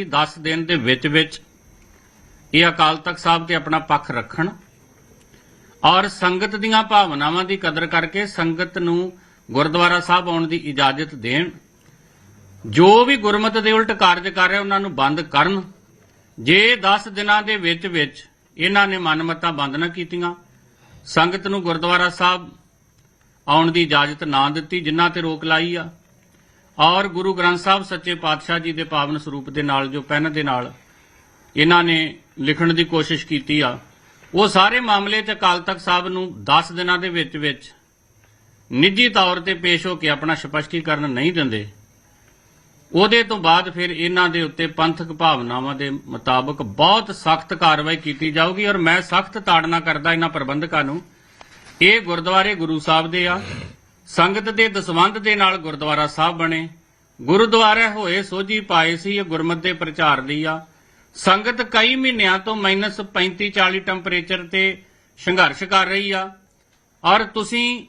ਹੀ 10 ਦਿਨ ਦੇ ਵਿੱਚ ਵਿੱਚ ਇਹ ਅਕਾਲ ਤਖਤ ਸਾਹਿਬ ਤੇ ਆਪਣਾ ਪੱਖ ਰੱਖਣ ਔਰ ਸੰਗਤ ਦੀਆਂ ਭਾਵਨਾਵਾਂ ਦੀ ਕਦਰ ਕਰਕੇ ਸੰਗਤ ਨੂੰ ਗੁਰਦੁਆਰਾ ਸਾਹਿਬ ਆਉਣ ਦੀ ਇਜਾਜ਼ਤ ਦੇਣ। ਜੋ ਵੀ ਗੁਰਮਤ ਦੇ ਉਲਟ ਕਾਰਜ ਕਰ ਰਿਹਾ ਉਹਨਾਂ ਨੂੰ ਬੰਦ ਕਰਨ। ਜੇ 10 ਦਿਨਾਂ ਦੇ ਵਿੱਚ ਵਿੱਚ ਇਹਨਾਂ ਨੇ ਮਨਮਤਾਂ ਬੰਦ ਨਾ ਕੀਤੀਆਂ, ਸੰਗਤ ਨੂੰ ਗੁਰਦੁਆਰਾ ਸਾਹਿਬ ਆਉਣ ਦੀ ਇਜਾਜ਼ਤ ਨਾ ਦਿੱਤੀ ਜਿਨ੍ਹਾਂ ਤੇ ਰੋਕ ਲਾਈ ਆ। ਔਰ ਗੁਰੂ ਗ੍ਰੰਥ ਸਾਹਿਬ ਸੱਚੇ ਪਾਤਸ਼ਾਹ ਜੀ ਦੇ ਪਾਵਨ ਸਰੂਪ ਦੇ ਨਾਲ, ਜੋ ਪੈਨ ਦੇ ਨਾਲ ਇਹਨਾਂ ਨੇ ਲਿਖਣ ਦੀ ਕੋਸ਼ਿਸ਼ ਕੀਤੀ ਆ, ਉਹ ਸਾਰੇ ਮਾਮਲੇ ਤੇ ਅਕਾਲ ਤਖਤ ਸਾਹਿਬ ਨੂੰ 10 ਦਿਨਾਂ ਦੇ ਵਿੱਚ ਵਿੱਚ ਨਿੱਜੀ ਤੌਰ ਤੇ ਪੇਸ਼ ਹੋ ਕੇ ਆਪਣਾ ਸਪਸ਼ਟੀਕਰਨ ਨਹੀਂ ਦਿੰਦੇ। ਉਹਦੇ ਤੋਂ ਬਾਅਦ ਫਿਰ ਇਹਨਾਂ ਦੇ ਉੱਤੇ ਪੰਥਕ ਭਾਵਨਾਵਾਂ ਦੇ ਮੁਤਾਬਕ ਬਹੁਤ ਸਖਤ ਕਾਰਵਾਈ ਕੀਤੀ ਜਾਊਗੀ ਔਰ ਮੈਂ ਸਖਤ ਤਾੜਨਾ ਕਰਦਾ ਇਹਨਾਂ ਪ੍ਰਬੰਧਕਾਂ ਨੂੰ, ਇਹ ਗੁਰਦੁਆਰੇ ਗੁਰੂ ਸਾਹਿਬ ਦੇ ਆ ਸੰਗਤ ਦੇ ਦਸਵੰਧ ਦੇ ਨਾਲ ਗੁਰਦੁਆਰਾ ਸਾਹਿਬ ਬਣੇ। ਗੁਰਦੁਆਰੇ ਹੋਏ ਸੋਝੀ ਪਾਏ ਸੀ ਇਹ ਗੁਰਮਤ ਦੇ ਪ੍ਰਚਾਰ ਲਈ ਆ। ਸੰਗਤ ਕਈ ਮਹੀਨਿਆਂ ਤੋਂ ਮਾਈਨਸ 35 40 ਟੈਂਪਰੇਚਰ ਤੇ ਸੰਘਰਸ਼ ਕਰ ਰਹੀ ਆ। ਔਰ ਤੁਸੀਂ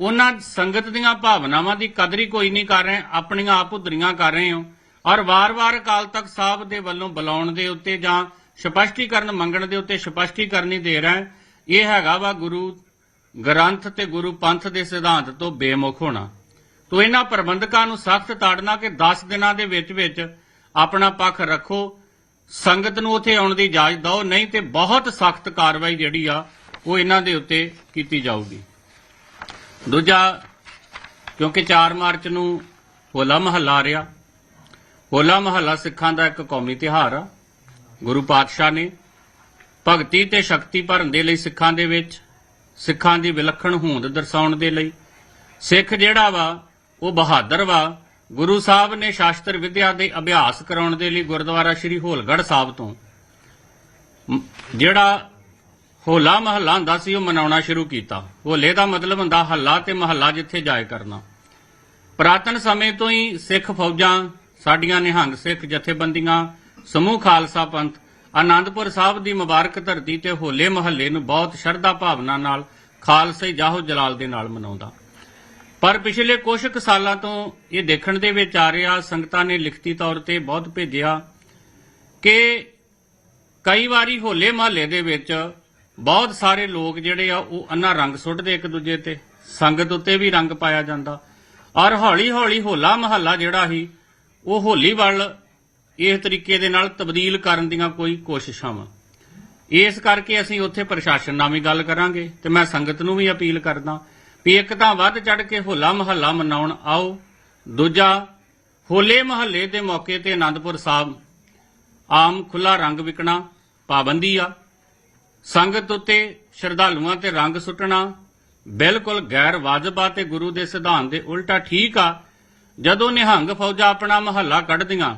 ਉਹਨਾਂ ਸੰਗਤ ਦੀਆਂ ਭਾਵਨਾਵਾਂ ਦੀ ਕਦਰੀ ਕੋਈ ਨਹੀਂ ਕਰ ਰਹੇ, ਆਪਣੀਆਂ ਆਪ ਉਧਰੀਆਂ ਕਰ ਰਹੇ ਹੋ। ਔਰ ਵਾਰ-ਵਾਰ ਅਕਾਲ ਤਖਤ ਸਾਹਿਬ ਦੇ ਵੱਲੋਂ ਬੁਲਾਉਣ ਦੇ ਉੱਤੇ ਜਾਂ ਸਪਸ਼ਟੀਕਰਨ ਮੰਗਣ ਦੇ ਉੱਤੇ ਸਪਸ਼ਟੀਕਰਨ ਨਹੀਂ ਦੇ ਰਹੇ। ਇਹ ਹੈਗਾ ਵਾ ਗੁਰੂ ਗ੍ਰੰਥ ਤੇ ਗੁਰੂ ਪੰਥ ਦੇ ਸਿਧਾਂਤ ਤੋਂ ਬੇਮੁਖ ਹੋਣਾ। ਤੋ ਇਹਨਾਂ ਪ੍ਰਬੰਧਕਾਂ ਨੂੰ ਸਖਤ ਤਾੜਨਾ ਕਿ 10 ਦਿਨਾਂ ਦੇ ਵਿੱਚ ਵਿੱਚ ਆਪਣਾ ਪੱਖ ਰੱਖੋ, ਸੰਗਤ ਨੂੰ ਉਥੇ ਆਉਣ ਦੀ ਇਜਾਜ਼ਤ ਦਿਓ, ਨਹੀਂ ਤੇ ਬਹੁਤ ਸਖਤ ਕਾਰਵਾਈ ਜਿਹੜੀ ਆ, ਉਹ ਇਹਨਾਂ ਦੇ ਉੱਤੇ ਕੀਤੀ ਜਾਊਗੀ। ਦੂਜਾ, ਕਿਉਂਕਿ 4 ਮਾਰਚ ਨੂੰ ਹੋਲਾ ਮਹੱਲਾ ਆ ਰਿਹਾ, ਹੋਲਾ ਮਹੱਲਾ ਸਿੱਖਾਂ ਦਾ ਇੱਕ ਕੌਮੀ ਤਿਉਹਾਰ ਆ, ਗੁਰੂ ਪਾਤਸ਼ਾਹ ਨੇ ਭਗਤੀ ਤੇ ਸ਼ਕਤੀ ਭਰਨ ਦੇ ਲਈ ਸਿੱਖਾਂ ਦੇ ਵਿੱਚ ਸਿੱਖਾਂ ਦੀ ਵਿਲੱਖਣ ਹੋਂਦ ਦਰਸਾਉਣ ਦੇ ਲਈ। ਸਿੱਖ ਜਿਹੜਾ ਵਾ, ਉਹ ਬਹਾਦਰ ਵਾ। ਗੁਰੂ ਸਾਹਿਬ ਨੇ ਸ਼ਾਸਤਰ ਵਿਦਿਆ ਦੇ ਅਭਿਆਸ ਕਰਾਉਣ ਦੇ ਲਈ ਗੁਰਦੁਆਰਾ ਸ੍ਰੀ ਹੋਲਗੜ੍ਹ ਸਾਹਿਬ ਤੋਂ। ਜਿਹੜਾ ਹੋਲਾ ਮਹੱਲਾ ਹੁੰਦਾ ਸੀ, ਉਹ ਮਨਾਉਣਾ ਸ਼ੁਰੂ ਕੀਤਾ। ਹੋਲੇ ਦਾ ਮਤਲਬ ਹੁੰਦਾ ਹੱਲਾ ਤੇ ਮਹੱਲਾ ਜਿੱਥੇ ਜਾਏ ਕਰਨਾ। ਪ੍ਰਾਤਨ ਸਮੇਂ ਤੋਂ ਹੀ ਸਿੱਖ ਫੌਜਾਂ, ਸਾਡੀਆਂ ਨਿਹੰਗ ਸਿੱਖ ਜਥੇਬੰਦੀਆਂ, ਸਮੂਹ ਖਾਲਸਾ ਪੰਥ ਆਨੰਦਪੁਰ ਸਾਹਿਬ ਦੀ ਮੁਬਾਰਕ ਧਰਤੀ ਤੇ ਹੋਲੇ ਮਹੱਲੇ ਨੂੰ ਬਹੁਤ ਸ਼ਰਧਾ ਭਾਵਨਾ ਨਾਲ ਖਾਲਸੇ ਜਾਹੋ ਜਲਾਲ ਦੇ ਨਾਲ ਮਨਾਉਂਦਾ। ਪਰ ਪਿਛਲੇ ਕੁਝ ਕੁ ਸਾਲਾਂ ਤੋਂ ਇਹ ਦੇਖਣ ਦੇ ਵਿੱਚ ਆ ਰਿਹਾ, ਸੰਗਤਾਂ ਨੇ ਲਿਖਤੀ ਤੌਰ ਤੇ ਬਹੁਤ ਭੇਜਿਆ ਕਿ ਕਈ ਵਾਰੀ ਹੋਲੇ ਮਹੱਲੇ ਦੇ ਵਿੱਚ ਬਹੁਤ ਸਾਰੇ ਲੋਕ ਜਿਹੜੇ ਆ, ਉਹ ਅੰਨਾ ਰੰਗ ਸੁੱਟਦੇ ਇੱਕ ਦੂਜੇ ਤੇ, ਸੰਗਤ ਉੱਤੇ ਵੀ ਰੰਗ ਪਾਇਆ ਜਾਂਦਾ। ਔਰ ਹੌਲੀ ਹੌਲੀ ਹੋਲਾ ਮਹੱਲਾ ਜਿਹੜਾ ਸੀ, ਉਹ ਹੋਲੀ ਵੱਲ ਇਸ ਤਰੀਕੇ ਦੇ ਨਾਲ ਤਬਦੀਲ ਕਰਨ ਦੀਆਂ ਕੋਈ ਕੋਸ਼ਿਸ਼ਾਂ ਵਾ ਇਸ ਕਰਕੇ ਅਸੀਂ ਉੱਥੇ ਪ੍ਰਸ਼ਾਸਨ ਨਾਲ ਵੀ ਗੱਲ ਕਰਾਂਗੇ ਤੇ ਮੈਂ ਸੰਗਤ ਨੂੰ ਵੀ ਅਪੀਲ ਕਰਦਾ ਵੀ ਇੱਕ ਤਾਂ ਵੱਧ ਚੜ ਕੇ ਹੋਲਾ ਮਹੱਲਾ ਮਨਾਉਣ ਆਓ। ਦੂਜਾ, ਹੋਲੇ ਮਹੱਲੇ ਦੇ ਮੌਕੇ ਤੇ ਆਨੰਦਪੁਰ ਸਾਹਿਬ ਆਮ ਖੁੱਲਾ ਰੰਗ ਵਿਕਣਾ ਪਾਬੰਦੀ ਆ। ਸੰਗਤ ਉੱਤੇ ਸ਼ਰਧਾਲੂਆਂ ਤੇ ਰੰਗ ਸੁੱਟਣਾ ਬਿਲਕੁਲ ਗੈਰ ਵਾਜਬ ਆ ਤੇ ਗੁਰੂ ਦੇ ਸਿਧਾਂਤ ਦੇ ਉਲਟਾ ਠੀਕ ਆ। ਜਦੋਂ ਨਿਹੰਗ ਫੌਜਾਂ ਆਪਣਾ ਮਹੱਲਾ ਕੱਢਦੀਆਂ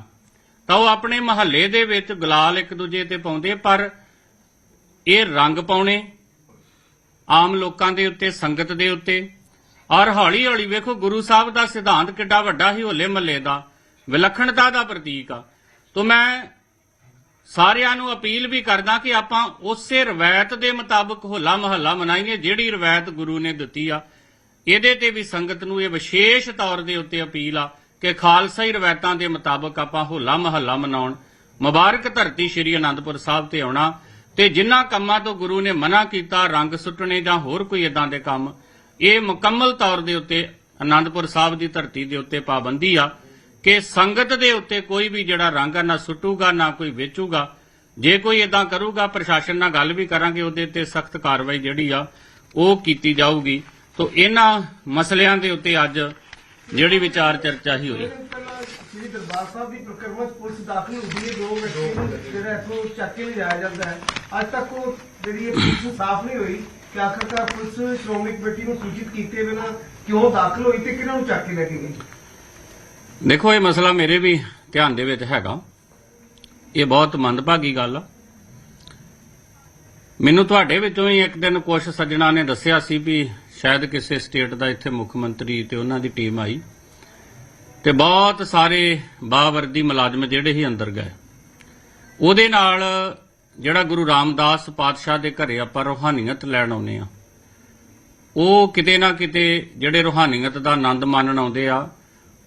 ਤਾਂ ਉਹ ਆਪਣੇ ਮਹੱਲੇ ਦੇ ਵਿੱਚ ਗੁਲਾਲ ਇੱਕ ਦੂਜੇ ਤੇ ਪਾਉਂਦੇ, ਪਰ ਇਹ ਰੰਗ ਪਾਉਣੇ ਆਮ ਲੋਕਾਂ ਦੇ ਉੱਤੇ, ਸੰਗਤ ਦੇ ਉੱਤੇ। ਔਰ ਹੌਲੀ ਹੌਲੀ ਵੇਖੋ, ਗੁਰੂ ਸਾਹਿਬ ਦਾ ਸਿਧਾਂਤ ਕਿੱਡਾ ਵੱਡਾ ਹੀ ਹੋਲੇ ਮਹੱਲੇ ਦਾ। ਵਿਲੱਖਣਤਾ ਦਾ ਪ੍ਰਤੀਕ ਆ। ਤੋਂ ਮੈਂ ਸਾਰਿਆਂ ਨੂੰ ਅਪੀਲ ਵੀ ਕਰਦਾ ਕਿ ਆਪਾਂ ਉਸੇ ਰਵਾਇਤ ਦੇ ਮੁਤਾਬਕ ਹੋਲਾ ਮਹੱਲਾ ਮਨਾਈਏ, ਜਿਹੜੀ ਰਵਾਇਤ ਗੁਰੂ ਨੇ ਦਿੱਤੀ ਆ। ਇਹਦੇ ਤੇ ਵੀ ਸੰਗਤ ਨੂੰ ਇਹ ਵਿਸ਼ੇਸ਼ ਤੌਰ ਦੇ ਉੱਤੇ ਅਪੀਲ ਆ। ਕਿ ਖਾਲਸਾਈ ਰਵਾਇਤਾਂ ਦੇ ਮੁਤਾਬਕ ਆਪਾਂ ਹੋਲਾ ਮਹੱਲਾ ਮਨਾਉਣ, ਮੁਬਾਰਕ ਧਰਤੀ ਸ੍ਰੀ ਅਨੰਦਪੁਰ ਸਾਹਿਬ ਤੇ ਆਉਣਾ ਤੇ ਜਿਨ੍ਹਾਂ ਕੰਮਾਂ ਤੋਂ ਗੁਰੂ ਨੇ ਮਨਾ ਕੀਤਾ, ਰੰਗ ਸੁੱਟਣੇ ਜਾਂ ਹੋਰ ਕੋਈ ਇਦਾਂ ਦੇ ਕੰਮ, ਇਹ ਮੁਕੰਮਲ ਤੌਰ ਦੇ ਉੱਤੇ ਅਨੰਦਪੁਰ ਸਾਹਿਬ ਦੀ ਧਰਤੀ ਦੇ ਉੱਤੇ ਪਾਬੰਦੀ ਆ ਕਿ ਸੰਗਤ ਦੇ ਉੱਤੇ ਕੋਈ ਵੀ ਜਿਹੜਾ ਰੰਗ ਨਾ ਸੁੱਟੂਗਾ, ਨਾ ਕੋਈ ਵੇਚੂਗਾ। ਜੇ ਕੋਈ ਇਦਾਂ ਕਰੂਗਾ, ਪ੍ਰਸ਼ਾਸਨ ਨਾਲ ਗੱਲ ਵੀ ਕਰਾਂਗੇ, ਉਹਦੇ ਤੇ ਸਖਤ ਕਾਰਵਾਈ ਜਿਹੜੀ ਆ, ਉਹ ਕੀਤੀ ਜਾਊਗੀ। ਤੋਂ ਇਹਨਾਂ ਮਸਲਿਆਂ ਦੇ ਉੱਤੇ ਅੱਜ ਜਿਹੜੀ ਵਿਚਾਰ ਚਰਚਾ ਹੀ ਹੋਈ। ਸ੍ਰੀ ਦਰਬਾਰ ਸਾਹਿਬ ਦੀ ਪ੍ਰਕਰਮ ਪੁਲਿਸ ਦਾਖਲ ਹੁੰਦੀ ਹੈ ਦੋ ਨੂੰ ਜਿਹੜਾ ਇੱਥੋਂ ਚੱਕ ਕੇ ਲਿਜਾਇਆ ਜਾਂਦਾ ਹੈ। ਅੱਜ ਤੱਕ ਉਹ ਜਿਹੜੀ ਪੁਲਿਸ ਸਾਫ਼ ਨਹੀਂ ਹੋਈ ਕਿ ਆਖਰਕਾਰ ਪੁਲਿਸ ਸ਼੍ਰੋਮਣੀ ਕਮੇਟੀ ਨੂੰ ਸੂਚਿਤ ਕੀਤੇ ਬਿਨਾਂ ਕਿਉਂ ਦਾਖਲ ਹੋਈ ਤੇ ਕਿਹਨਾਂ ਨੂੰ ਚੱਕ ਕੇ ਲੈ ਕੇ ਗਈ? ਦੇਖੋ ਇਹ ਮਸਲਾ ਮੇਰੇ ਵੀ ਧਿਆਨ ਦੇ ਵਿੱਚ ਹੈਗਾ। ਇਹ ਬਹੁਤ ਮੰਦਭਾਗੀ ਗੱਲ ਆ। ਮੈਨੂੰ ਤੁਹਾਡੇ ਵਿੱਚੋਂ ਹੀ ਇੱਕ ਦਿਨ ਕੁਝ ਸੱਜਣਾ ਨੇ ਦੱਸਿਆ ਸੀ ਵੀ ਸ਼ਾਇਦ ਕਿਸੇ ਸਟੇਟ ਦਾ ਇੱਥੇ ਮੁੱਖ ਮੰਤਰੀ ਤੇ ਉਹਨਾਂ ਦੀ ਟੀਮ ਆਈ ਤੇ ਬਹੁਤ ਸਾਰੇ ਬਾਵਰਦੀ ਮੁਲਾਜ਼ਮ ਜਿਹੜੇ ਹੀ ਅੰਦਰ ਗਏ। ਉਹਦੇ ਨਾਲ ਜਿਹੜਾ ਗੁਰੂ ਰਾਮਦਾਸ ਪਾਤਸ਼ਾਹ ਦੇ ਘਰੇ ਆਪਾਂ ਰੋਹਾਨੀਅਤ ਲੈਣ ਆਉਨੇ ਆ ਉਹ ਕਿਤੇ ਨਾ ਕਿਤੇ ਜਿਹੜੇ ਰੋਹਾਨੀਅਤ ਦਾ ਆਨੰਦ ਮਾਣਨ ਆਉਂਦੇ ਆ,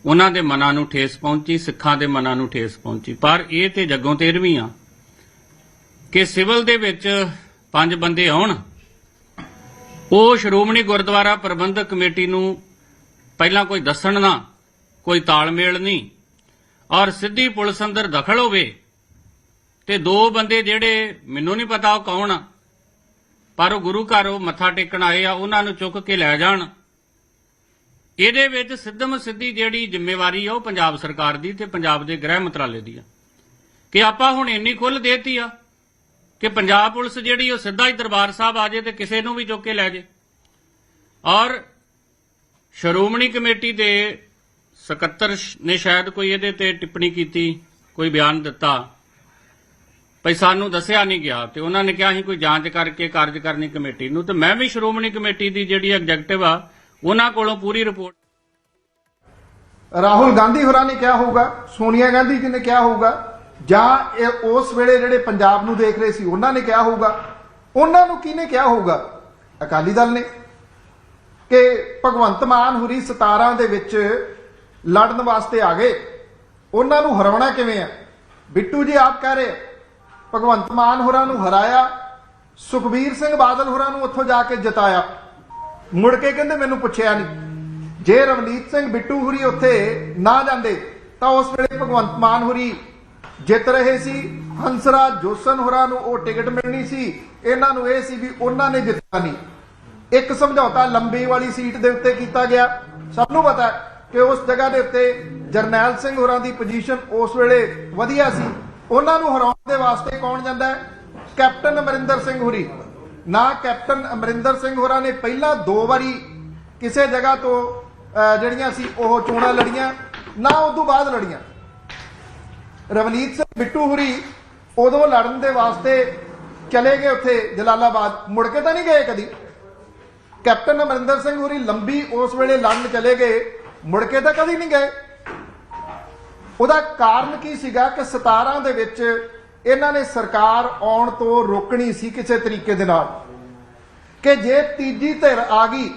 ਉਹਨਾਂ ਦੇ ਮਨਾਂ ਨੂੰ ਠੇਸ ਪਹੁੰਚੀ, ਸਿੱਖਾਂ ਦੇ ਮਨਾਂ ਨੂੰ ਠੇਸ ਪਹੁੰਚੀ। ਪਰ ਇਹ ਤੇ ਜੱਗੋਂ ਤੇਰਵੀਂ ਆ ਕਿ ਸਿਵਲ ਦੇ ਵਿੱਚ ਪੰਜ ਬੰਦੇ ਆਉਣ ਉਹ ਸ਼੍ਰੋਮਣੀ ਗੁਰਦੁਆਰਾ ਪ੍ਰਬੰਧਕ ਕਮੇਟੀ ਨੂੰ ਪਹਿਲਾਂ ਕੋਈ ਦੱਸਣ ਨਾ, ਕੋਈ ਤਾਲਮੇਲ ਨਹੀਂ। ਔਰ ਸਿੱਧੀ ਪੁਲਿਸ ਅੰਦਰ ਦਖਲ ਹੋਵੇ, ਤੇ ਦੋ ਬੰਦੇ ਜਿਹੜੇ ਮੈਨੂੰ ਨਹੀਂ ਪਤਾ ਉਹ ਕੌਣ ਆ, ਪਰ ਉਹ ਗੁਰੂ ਘਰ ਉਹ ਮੱਥਾ ਟੇਕਣ ਆਏ ਆ, ਉਹਨਾਂ ਨੂੰ ਚੁੱਕ ਕੇ ਲੈ ਜਾਣ। ਇਹਦੇ ਵਿੱਚ ਸਿੱਧਮ ਸਿੱਧੀ ਜਿਹੜੀ ਜ਼ਿੰਮੇਵਾਰੀ ਆ, ਉਹ ਪੰਜਾਬ ਸਰਕਾਰ ਦੀ ਤੇ ਪੰਜਾਬ ਦੇ ਗ੍ਰਹਿ ਮੰਤਰਾਲੇ ਦੀ ਆ। ਕਿ ਆਪਾਂ ਹੁਣ ਇੰਨੀ ਖੁੱਲ ਦੇਤੀ ਆ ਕਿ ਪੰਜਾਬ ਪੁਲਿਸ ਜਿਹੜੀ ਉਹ ਸਿੱਧਾ ਹੀ ਦਰਬਾਰ ਸਾਹਿਬ ਆ ਜੇ ਤੇ ਕਿਸੇ ਨੂੰ ਵੀ ਚੁੱਕ ਕੇ ਲੈ ਜੇ। ਔਰ ਸ਼੍ਰੋਮਣੀ ਕਮੇਟੀ ਦੇ ਸਕੱਤਰ ਨੇ ਸ਼ਾਇਦ ਕੋਈ ਇਹਦੇ ਤੇ ਟਿੱਪਣੀ ਕੀਤੀ, ਕੋਈ ਬਿਆਨ ਦਿੱਤਾ। ਭਈ ਸਾਨੂੰ ਦੱਸਿਆ ਨਹੀਂ ਗਿਆ ਤੇ ਉਹਨਾਂ ਨੇ ਕਿਹਾ ਸੀ ਕੋਈ ਜਾਂਚ ਕਰਕੇ ਕਾਰਜ ਕਰਨੀ ਕਮੇਟੀ ਨੂੰ ਤੇ ਮੈਂ ਵੀ ਸ਼੍ਰੋਮਣੀ ਕਮੇਟੀ ਦੀ ਜਿਹੜੀ ਐਗਜ਼ੈਕਟਿਵ ਆ, ਉਹਨਾਂ ਕੋਲੋਂ ਪੂਰੀ ਰਿਪੋਰਟ ਰਾਹੁਲ ਗਾਂਧੀ ਹੋਰਾਂ ਨੇ ਕਿਹਾ ਹੋਊਗਾ, ਸੋਨੀਆ ਗਾਂਧੀ ਜੀ ਨੇ ਕਿਹਾ ਹੋਊਗਾ ਜਾਂ ਇਹ ਉਸ ਵੇਲੇ ਜਿਹੜੇ ਪੰਜਾਬ ਨੂੰ ਦੇਖ ਰਹੇ ਸੀ, ਉਹਨਾਂ ਨੇ ਕਿਹਾ ਹੋਊਗਾ। ਉਹਨਾਂ ਨੂੰ ਕਿਹਨੇ ਕਿਹਾ ਹੋਊਗਾ? ਅਕਾਲੀ ਦਲ ਨੇ। ਕਿ ਭਗਵੰਤ ਮਾਨ ਹੁਰੀ 17 ਦੇ ਵਿੱਚ ਲੜਨ ਵਾਸਤੇ ਆ ਗਏ। ਉਹਨਾਂ ਨੂੰ ਹਰਾਉਣਾ ਕਿਵੇਂ ਆ? ਬਿੱਟੂ ਜੀ ਆਪ ਕਹਿ ਰਹੇ ਭਗਵੰਤ ਮਾਨ ਹੋਰਾਂ ਨੂੰ ਹਰਾਇਆ, ਸੁਖਬੀਰ ਸਿੰਘ ਬਾਦਲ ਹੋਰਾਂ ਨੂੰ ਉੱਥੋਂ ਜਾ ਕੇ ਜਿਤਾਇਆ। ਮੁੜ ਕੇ ਕਹਿੰਦੇ ਮੈਨੂੰ ਪੁੱਛਿਆ ਨਹੀਂ ਜੇ ਰਵਨੀਤ ਸਿੰਘ ਬਿੱਟੂ ਹੁਰੀ ਉੱਥੇ ਨਾ ਜਾਂਦੇ, ਤਾਂ ਉਸ ਵੇਲੇ ਭਗਵੰਤ ਮਾਨ ਹੁਰੀ ਜਿੱਤ ਰਹੇ ਸੀ ਹੰਸਰਾਜ ਜੋਸਨ ਹੋਰਾਂ ਨੂੰ ਉਹ ਟਿਕਟ ਮਿਲਣੀ ਸੀ। ਇਹਨਾਂ ਨੂੰ ਇਹ ਸੀ ਵੀ ਉਹਨਾਂ ਨੇ ਜਿੱਤਣਾ ਨਹੀਂ। ਇੱਕ ਸਮਝੌਤਾ ਲੰਬੀ ਵਾਲੀ ਸੀਟ ਦੇ ਉੱਤੇ ਕੀਤਾ ਗਿਆ। ਸਭ ਨੂੰ ਪਤਾ ਕਿ ਉਸ ਜਗ੍ਹਾ ਦੇ ਉੱਤੇ ਜਰਨੈਲ ਸਿੰਘ ਹੋਰਾਂ ਦੀ ਪੋਜੀਸ਼ਨ ਉਸ ਵੇਲੇ ਵਧੀਆ ਸੀ। ਉਹਨਾਂ ਨੂੰ ਹਰਾਉਣ ਦੇ ਵਾਸਤੇ ਕੌਣ ਜਾਂਦਾ ਕੈਪਟਨ ਅਮਰਿੰਦਰ ਸਿੰਘ ਹੁਰੀ। ਨਾ ਕੈਪਟਨ ਅਮਰਿੰਦਰ ਸਿੰਘ ਹੋਰਾਂ ਨੇ ਪਹਿਲਾਂ ਦੋ ਵਾਰੀ ਕਿਸੇ ਜਗ੍ਹਾ ਤੋਂ ਅਹ, ਜਿਹੜੀਆਂ ਸੀ ਉਹ ਚੋਣਾਂ ਲੜੀਆਂ ਨਾ ਉਸ ਤੋਂ ਬਾਅਦ ਲੜੀਆਂ। ਰਵਨੀਤ ਸਿੰਘ ਬਿੱਟੂ ਹੁਰੀ ਉਦੋਂ ਲੜਨ ਦੇ ਵਾਸਤੇ ਚਲੇ ਗਏ ਉੱਥੇ ਜਲਾਲਾਬਾਦ। ਮੁੜ ਕੇ ਤਾਂ ਨਹੀਂ ਗਏ ਕਦੀ। ਕੈਪਟਨ ਅਮਰਿੰਦਰ ਸਿੰਘ ਹੁਰੀ ਲੰਬੀ ਉਸ ਵੇਲੇ ਲੜਨ ਚਲੇ ਗਏ। ਮੁੜ ਕੇ ਤਾਂ ਕਦੀ ਨਹੀਂ ਗਏ। ਉਹਦਾ ਕਾਰਨ ਕੀ ਸੀਗਾ ਕਿ 17 ਦੇ ਵਿੱਚ ਇਹਨਾਂ ਨੇ ਸਰਕਾਰ ਆਉਣ ਤੋਂ ਰੋਕਣੀ ਸੀ ਕਿਸੇ ਤਰੀਕੇ ਦੇ ਨਾਲ। ਕਿ ਜੇ ਤੀਜੀ ਧਿਰ ਆ ਗਈ,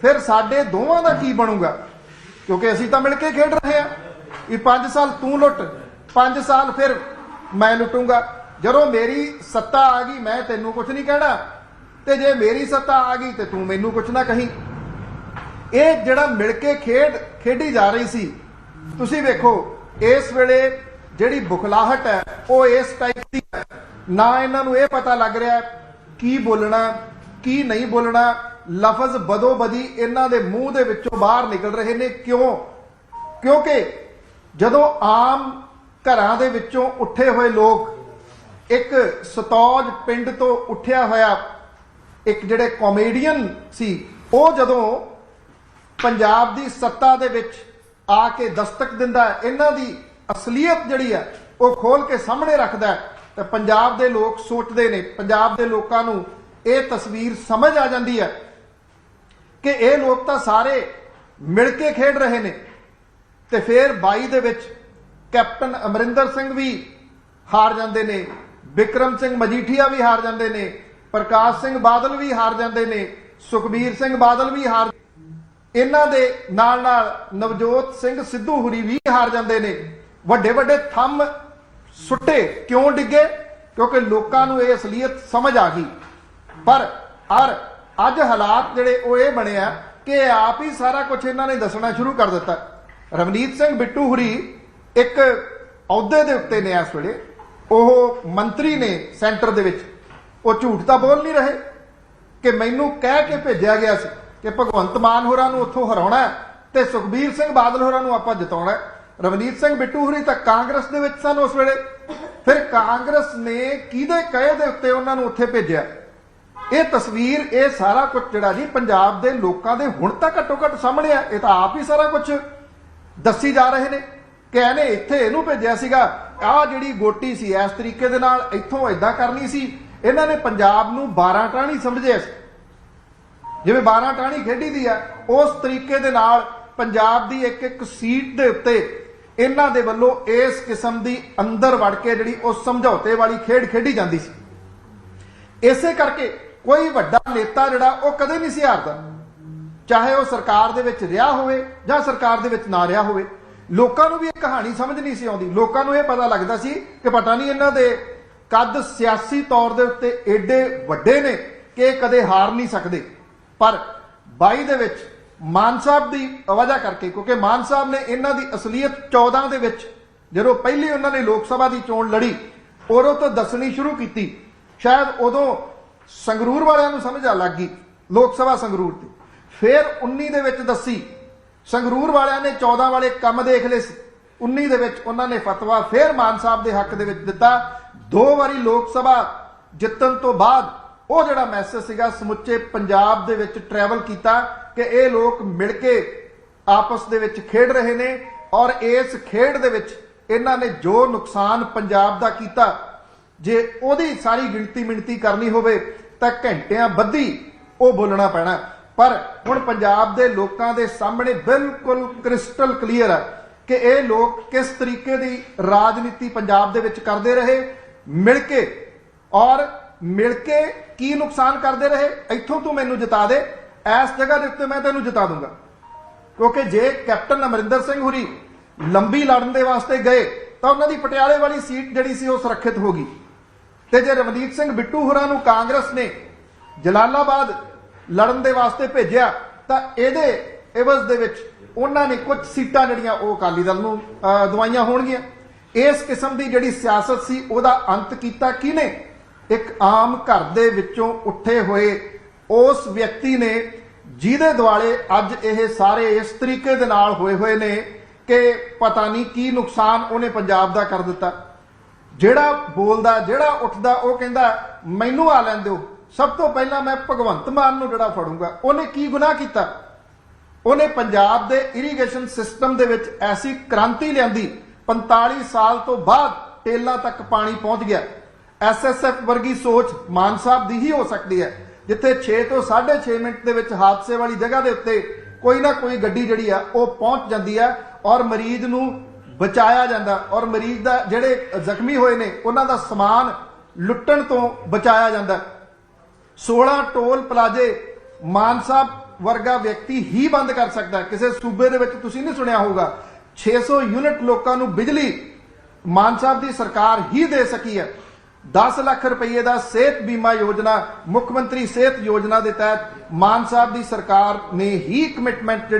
ਫਿਰ ਸਾਡੇ ਦੋਵਾਂ ਦਾ ਕੀ ਬਣੂਗਾ? ਕਿਉਂਕਿ ਅਸੀਂ ਤਾਂ ਮਿਲ ਕੇ ਖੇਡ ਰਹੇ ਆ ਵੀ 5 ਸਾਲ ਤੂੰ ਲੁੱਟ। 5 ਸਾਲ ਫਿਰ ਮੈਂ ਲੁੱਟੂੰਗਾ। ਜਦੋਂ ਮੇਰੀ ਸੱਤਾ ਆ ਗਈ, ਮੈਂ ਤੈਨੂੰ ਕੁਝ ਨਹੀਂ ਕਹਿਣਾ। ਤੇ ਜੇ ਮੇਰੀ ਸੱਤਾ ਆ ਗਈ, ਤੇ ਤੂੰ ਮੈਨੂੰ ਕੁਝ ਨਾ ਕਹੀਂ। ਇਹ ਜਿਹੜਾ ਮਿਲ ਕੇ ਖੇਡ, ਖੇਡੀ ਜਾ ਰਹੀ ਸੀ, ਤੁਸੀਂ ਵੇਖੋ, ਇਸ ਵੇਲੇ ਜਿਹੜੀ ਬੁਖਲਾਹਟ ਹੈ, ਉਹ ਇਸ ਟਾਈਪ ਦੀ ਹੈ। ਨਾ ਇਹਨਾਂ ਨੂੰ ਇਹ ਪਤਾ ਲੱਗ ਰਿਹਾ ਕੀ ਬੋਲਣਾ, ਕੀ ਨਹੀਂ ਬੋਲਣਾ। ਲਫ਼ਜ਼ ਬਦੋ ਬਦੀ ਇਹਨਾਂ ਦੇ ਮੂੰਹ ਦੇ ਵਿੱਚੋਂ ਬਾਹਰ ਨਿਕਲ ਰਹੇ ਨੇ। ਕਿਉਂ? ਕਿਉਂਕਿ ਜਦੋਂ ਆਮ ਘਰਾਂ ਦੇ ਵਿੱਚੋਂ ਉੱਠੇ ਹੋਏ ਲੋਕ ਇੱਕ ਸਤੌਜ ਪਿੰਡ ਤੋਂ ਉੱਠਿਆ ਹੋਇਆ ਇੱਕ ਜਿਹੜੇ ਕਾਮੇਡੀਅਨ ਸੀ, ਉਹ ਜਦੋਂ ਪੰਜਾਬ ਦੀ ਸੱਤਾ ਦੇ ਵਿੱਚ ਆ ਕੇ ਦਸਤਕ ਦਿੰਦਾ ਇਹਨਾਂ ਦੀ ਅਸਲੀਅਤ ਜਿਹੜੀ ਹੈ, ਉਹ ਖੋਲ ਕੇ ਸਾਹਮਣੇ ਰੱਖਦਾ ਹੈ, ਤੇ ਪੰਜਾਬ ਦੇ ਲੋਕ ਸੋਚਦੇ ਨੇ, ਪੰਜਾਬ ਦੇ ਲੋਕਾਂ ਨੂੰ ਇਹ ਤਸਵੀਰ ਸਮਝ ਆ ਜਾਂਦੀ ਹੈ ਕਿ ਇਹ ਲੋਕ ਤਾਂ ਸਾਰੇ ਮਿਲ ਕੇ ਖੇਡ ਰਹੇ ਨੇ, ਤੇ ਫਿਰ 22 ਦੇ ਵਿੱਚ ਕੈਪਟਨ ਅਮਰਿੰਦਰ ਸਿੰਘ ਵੀ ਹਾਰ ਜਾਂਦੇ ਨੇ, ਵਿਕਰਮ ਸਿੰਘ ਮਜੀਠੀਆ ਵੀ ਹਾਰ ਜਾਂਦੇ ਨੇ, ਪ੍ਰਕਾਸ਼ ਸਿੰਘ ਬਾਦਲ ਵੀ ਹਾਰ ਜਾਂਦੇ ਨੇ, ਸੁਖਬੀਰ ਸਿੰਘ ਬਾਦਲ ਵੀ ਹਾਰ ਇਹਨਾਂ ਦੇ ਨਾਲ ਨਾਲ ਨਵਜੋਤ ਸਿੰਘ ਸਿੱਧੂ ਹੁਰੀ ਵੀ ਹਾਰ ਜਾਂਦੇ ਨੇ। ਵੱਡੇ ਵੱਡੇ ਥੰਮ ਸੁੱਟੇ ਕਿਉਂ ਡਿੱਗੇ? ਕਿਉਂਕਿ ਲੋਕਾਂ ਨੂੰ ਇਹ ਅਸਲੀਅਤ ਸਮਝ ਆ ਗਈ। ਪਰ ਅਰ ਅੱਜ ਹਾਲਾਤ ਜਿਹੜੇ ਉਹ ਇਹ ਬਣਿਆ ਕਿ ਇਹ ਆਪ ਹੀ ਸਾਰਾ ਕੁਝ ਇਹਨਾਂ ਨੇ ਦੱਸਣਾ ਸ਼ੁਰੂ ਕਰ ਦਿੱਤਾ। ਰਵਨੀਤ ਸਿੰਘ ਬਿੱਟੂ ਹੁਰੀ ਇੱਕ ਅਹੁਦੇ ਦੇ ਉੱਤੇ ਨੇ ਇਸ ਵੇਲੇ। ਉਹ ਮੰਤਰੀ ਨੇ ਸੈਂਟਰ ਦੇ ਵਿੱਚ। ਉਹ ਝੂਠ ਤਾਂ ਬੋਲ ਨਹੀਂ ਰਹੇ ਕਿ ਮੈਨੂੰ ਕਹਿ ਕੇ ਭੇਜਿਆ ਗਿਆ ਸੀ ਕਿ ਭਗਵੰਤ ਮਾਨ ਹੋਰਾਂ ਨੂੰ ਉੱਥੋਂ ਹਰਾਉਣਾ ਹੈ ਤੇ ਸੁਖਬੀਰ ਸਿੰਘ ਬਾਦਲ ਹੋਰਾਂ ਨੂੰ ਆਪਾਂ ਜਿਤਾਉਣਾ ਰਵਨੀਤ ਸਿੰਘ ਬਿੱਟੂ ਹੋਰੀ ਤਾਂ ਕਾਂਗਰਸ ਦੇ ਵਿੱਚ ਸਨ ਉਸ ਵੇਲੇ। ਫਿਰ ਕਾਂਗਰਸ ਨੇ ਕਿਹਦੇ ਕਹੇ ਦੇ ਉੱਤੇ ਉਹਨਾਂ ਨੂੰ ਉੱਥੇ ਭੇਜਿਆ? ਇਹ ਤਸਵੀਰ, ਇਹ ਸਾਰਾ ਕੁਝ ਜਿਹੜਾ ਜੀ ਪੰਜਾਬ ਦੇ ਲੋਕਾਂ ਦੇ ਹੁਣ ਤਾਂ ਘੱਟੋ ਘੱਟ ਸਾਹਮਣੇ ਆ। ਇਹ ਤਾਂ ਆਪ ਹੀ ਸਾਰਾ ਕੁਝ ਦੱਸੀ ਜਾ ਰਹੇ ਨੇ। ਕਿ ਇਹਨੇ ਇੱਥੇ ਇਹਨੂੰ ਭੇਜਿਆ ਸੀਗਾ, ਆਹ ਜਿਹੜੀ ਗੋਟੀ ਸੀ, ਇਸ ਤਰੀਕੇ ਦੇ ਨਾਲ ਇੱਥੋਂ ਐਦਾਂ ਕਰਨੀ ਸੀ। ਇਹਨਾਂ ਨੇ ਪੰਜਾਬ ਨੂੰ 12 ਟਾਣੀ ਸਮਝਿਆ ਸੀ ਜਿਵੇਂ 12 ਟਾਣੀ ਖੇਡੀ ਦੀ ਆ, ਉਸ ਤਰੀਕੇ ਦੇ ਨਾਲ ਪੰਜਾਬ ਦੀ ਇੱਕ ਇੱਕ ਸੀਟ ਦੇ ਉੱਤੇ ਇਹਨਾਂ ਦੇ ਵੱਲੋਂ ਇਸ ਕਿਸਮ ਦੀ ਅੰਦਰ ਵੜ ਕੇ ਜਿਹੜੀ ਉਹ ਸਮਝੌਤੇ ਵਾਲੀ ਖੇਡ ਖੇਡੀ ਜਾਂਦੀ ਸੀ। ਇਸੇ ਕਰਕੇ ਕੋਈ ਵੱਡਾ ਨੇਤਾ ਜਿਹੜਾ, ਉਹ ਕਦੇ ਨਹੀਂ ਸੀ ਹਾਰਦਾ। ਚਾਹੇ ਉਹ ਸਰਕਾਰ ਦੇ ਵਿੱਚ ਰਿਹਾ ਹੋਵੇ ਜਾਂ ਸਰਕਾਰ ਦੇ ਵਿੱਚ ਨਾ ਰਿਹਾ ਹੋਵੇ ਲੋਕਾਂ ਨੂੰ ਵੀ ਇਹ ਕਹਾਣੀ ਸਮਝ ਨਹੀਂ ਸੀ ਆਉਂਦੀ। ਲੋਕਾਂ ਨੂੰ ਇਹ ਪਤਾ ਲੱਗਦਾ ਸੀ ਕਿ ਪਤਾ ਨਹੀਂ ਇਹਨਾਂ ਦੇ ਕੱਦ ਸਿਆਸੀ ਤੌਰ ਦੇ ਉੱਤੇ ਏਡੇ ਵੱਡੇ ਨੇ ਕਿ ਕਦੇ ਹਾਰ ਨਹੀਂ ਸਕਦੇ। ਪਰ 22 ਦੇ ਵਿੱਚ ਮਾਨ ਸਾਹਿਬ ਦੀ ਵਜ੍ਹਾ ਕਰਕੇ, ਕਿਉਂਕਿ ਮਾਨ ਸਾਹਿਬ ਨੇ ਇਹਨਾਂ ਦੀ ਅਸਲੀਅਤ 14 ਦੇ ਵਿੱਚ, ਜਦੋਂ ਪਹਿਲੀ ਉਹਨਾਂ ਨੇ ਲੋਕ ਸਭਾ ਦੀ ਚੋਣ ਲੜੀ, ਉਦੋਂ ਤੋਂ ਦੱਸਣੀ ਸ਼ੁਰੂ ਕੀਤੀ। ਸ਼ਾਇਦ ਉਦੋਂ ਸੰਗਰੂਰ ਵਾਲਿਆਂ ਨੂੰ ਸਮਝ ਆ ਲੱਗ ਗਈ, ਲੋਕ ਸਭਾ ਸੰਗਰੂਰ ਤੇ ਫਿਰ 19 ਦੇ ਵਿੱਚ ਦੱਸੀ ਸੰਗਰੂਰ ਵਾਲਿਆਂ ਨੇ 14 ਵਾਲੇ ਕੰਮ ਦੇਖ ਲਏ ਸੀ। 19 ਦੇ ਵਿੱਚ ਉਹਨਾਂ ਨੇ ਫਤਵਾ ਫਿਰ ਮਾਨ ਸਾਹਿਬ ਦੇ ਹੱਕ ਦੇ ਵਿੱਚ ਦਿੱਤਾ। ਦੋ ਵਾਰੀ ਲੋਕ ਸਭਾ ਜਿੱਤਣ ਤੋਂ ਬਾਅਦ ਉਹ ਜਿਹੜਾ ਮੈਸੇਜ ਸੀਗਾ, ਸਮੁੱਚੇ ਪੰਜਾਬ ਦੇ ਵਿੱਚ ਟਰੈਵਲ ਕੀਤਾ ਕਿ ਇਹ ਲੋਕ ਮਿਲ ਕੇ ਆਪਸ ਦੇ ਵਿੱਚ ਖੇਡ ਰਹੇ ਨੇ ਔਰ ਇਸ ਖੇਡ ਦੇ ਵਿੱਚ ਇਹਨਾਂ ਨੇ ਜੋ ਨੁਕਸਾਨ ਪੰਜਾਬ ਦਾ ਕੀਤਾ, ਜੇ ਉਹਦੀ ਸਾਰੀ ਗਿਣਤੀ ਮਿਣਤੀ ਕਰਨੀ ਹੋਵੇ ਤਾਂ ਘੰਟਿਆਂ ਬੱਧੀ ਉਹ ਬੋਲਣਾ ਪੈਣਾ। ਪਰ ਹੁਣ ਪੰਜਾਬ ਦੇ ਲੋਕਾਂ ਦੇ ਸਾਹਮਣੇ ਬਿਲਕੁਲ ਕ੍ਰਿਸਟਲ ਕਲੀਅਰ ਹੈ ਕਿ ਇਹ ਲੋਕ ਕਿਸ ਤਰੀਕੇ ਦੀ ਰਾਜਨੀਤੀ ਪੰਜਾਬ ਦੇ ਵਿੱਚ ਕਰਦੇ ਰਹੇ, ਮਿਲ ਕੇ ਔਰ ਮਿਲ ਕੇ ਕੀ ਨੁਕਸਾਨ ਕਰਦੇ ਰਹੇ, ਇੱਥੋਂ ਤੂੰ ਮੈਨੂੰ ਜਿਤਾ ਦੇ, ਇਸ ਜਗ੍ਹਾ ਦੇ ਉੱਤੇ ਮੈਂ ਤੈਨੂੰ ਜਿਤਾ ਦੂੰਗਾ। ਕਿਉਂਕਿ ਜੇ ਕੈਪਟਨ ਅਮਰਿੰਦਰ ਸਿੰਘ ਹੁਰੀ ਲੰਬੀ ਲੜਨ ਦੇ ਵਾਸਤੇ ਗਏ, ਤਾਂ ਉਹਨਾਂ ਦੀ ਪਟਿਆਲੇ ਵਾਲੀ ਸੀਟ ਜਿਹੜੀ ਸੀ ਉਹ ਸੁਰੱਖਿਅਤ ਹੋ ਗਈ। ਤੇ ਜੇ ਰਵਨੀਤ ਸਿੰਘ ਬਿੱਟੂ ਹੁਰਾਂ ਨੂੰ ਕਾਂਗਰਸ ਨੇ ਜਲਾਲਾਬਾਦ ਲੜਨ ਦੇ ਵਾਸਤੇ ਭੇਜਿਆ ਤਾਂ ਇਹਦੇ ਇਵਜ਼ ਦੇ ਵਿੱਚ ਉਹਨਾਂ ਨੇ ਕੁਝ ਸੀਟਾਂ ਜਿਹੜੀਆਂ ਉਹ ਅਕਾਲੀ ਦਲ ਨੂੰ ਅਹ, ਦਵਾਈਆਂ ਹੋਣਗੀਆਂ। ਇਸ ਕਿਸਮ ਦੀ ਜਿਹੜੀ ਸਿਆਸਤ ਸੀ ਉਹਦਾ ਅੰਤ ਕੀਤਾ ਕਿਹਨੇ? ਇੱਕ ਆਮ ਘਰ ਦੇ ਵਿੱਚੋਂ ਉੱਠੇ ਹੋਏ ਉਸ ਵਿਅਕਤੀ ਨੇ ਜਿਹਦੇ ਦੁਆਲੇ ਅੱਜ ਇਹ ਸਾਰੇ ਇਸ ਤਰੀਕੇ ਦੇ ਨਾਲ ਹੋਏ ਹੋਏ ਨੇ ਕਿ ਪਤਾ ਨਹੀਂ ਕੀ ਨੁਕਸਾਨ ਉਹਨੇ ਪੰਜਾਬ ਦਾ ਕਰ ਦਿੱਤਾ। ਜਿਹੜਾ ਬੋਲਦਾ ਜਿਹੜਾ ਉੱਠਦਾ ਉਹ ਕਹਿੰਦਾ ਮੈਨੂੰ ਆ ਲੈਣ ਦਿਓ। ਸਭ ਤੋਂ ਪਹਿਲਾਂ ਮੈਂ ਭਗਵੰਤ ਮਾਨ ਨੂੰ ਜਿਹੜਾ ਫੜੂੰਗਾ, ਉਹਨੇ ਕੀ ਗੁਨਾਹ ਕੀਤਾ? ਉਹਨੇ ਪੰਜਾਬ ਦੇ ਇਰੀਗੇਸ਼ਨ ਸਿਸਟਮ ਦੇ ਵਿੱਚ ਐਸੀ ਕ੍ਰਾਂਤੀ ਲਿਆਂਦੀ 45 ਸਾਲ ਤੋਂ ਬਾਅਦ ਟੇਲਾਂ ਤੱਕ ਪਾਣੀ ਪਹੁੰਚ ਗਿਆ। ਐਸਐਸਐਫ ਵਰਗੀ ਸੋਚ ਮਾਨ ਸਾਹਿਬ ਦੀ ਹੀ ਹੋ ਸਕਦੀ ਹੈ, ਜਿੱਥੇ 6 ਤੋਂ 6.5 ਮਿੰਟ ਦੇ ਵਿੱਚ ਹਾਦਸੇ ਵਾਲੀ ਜਗ੍ਹਾ ਦੇ ਉੱਤੇ ਕੋਈ ਨਾ ਕੋਈ ਗੱਡੀ ਜਿਹੜੀ ਆ, ਉਹ ਪਹੁੰਚ ਜਾਂਦੀ ਹੈ ਔਰ ਮਰੀਜ਼ ਨੂੰ ਬਚਾਇਆ ਜਾਂਦਾ। ਔਰ ਮਰੀਜ਼ ਦਾ ਜਿਹੜੇ ਜ਼ਖਮੀ ਹੋਏ ਨੇ, ਉਹਨਾਂ ਦਾ ਸਮਾਨ ਲੁੱਟਣ ਤੋਂ ਬਚਾਇਆ ਜਾਂਦਾ। 16 ਟੋਲ ਪਲਾਜ਼ੇ ਮਾਨ ਸਾਹਿਬ ਵਰਗਾ ਵਿਅਕਤੀ ਹੀ ਬੰਦ ਕਰ ਸਕਦਾ ਕਿਸੇ ਸੂਬੇ ਦੇ ਵਿੱਚ ਤੁਸੀਂ ਨਹੀਂ ਸੁਣਿਆ ਹੋਊਗਾ। 600 ਯੂਨਿਟ ਲੋਕਾਂ ਨੂੰ ਬਿਜਲੀ ਮਾਨ ਸਾਹਿਬ ਦੀ ਸਰਕਾਰ ਹੀ ਦੇ ਸਕੀ ਹੈ। 10 ਲੱਖ ਰੁਪਏ ਦਾ ਸਿਹਤ ਬੀਮਾ ਯੋਜਨਾ, ਮੁੱਖ ਮੰਤਰੀ ਸਿਹਤ ਯੋਜਨਾ ਦੇ ਤਹਿਤ ਮਾਨ ਸਾਹਿਬ ਦੀ ਸਰਕਾਰ ਨੇ ਹੀ ਕਮਿਟਮੈਂਟ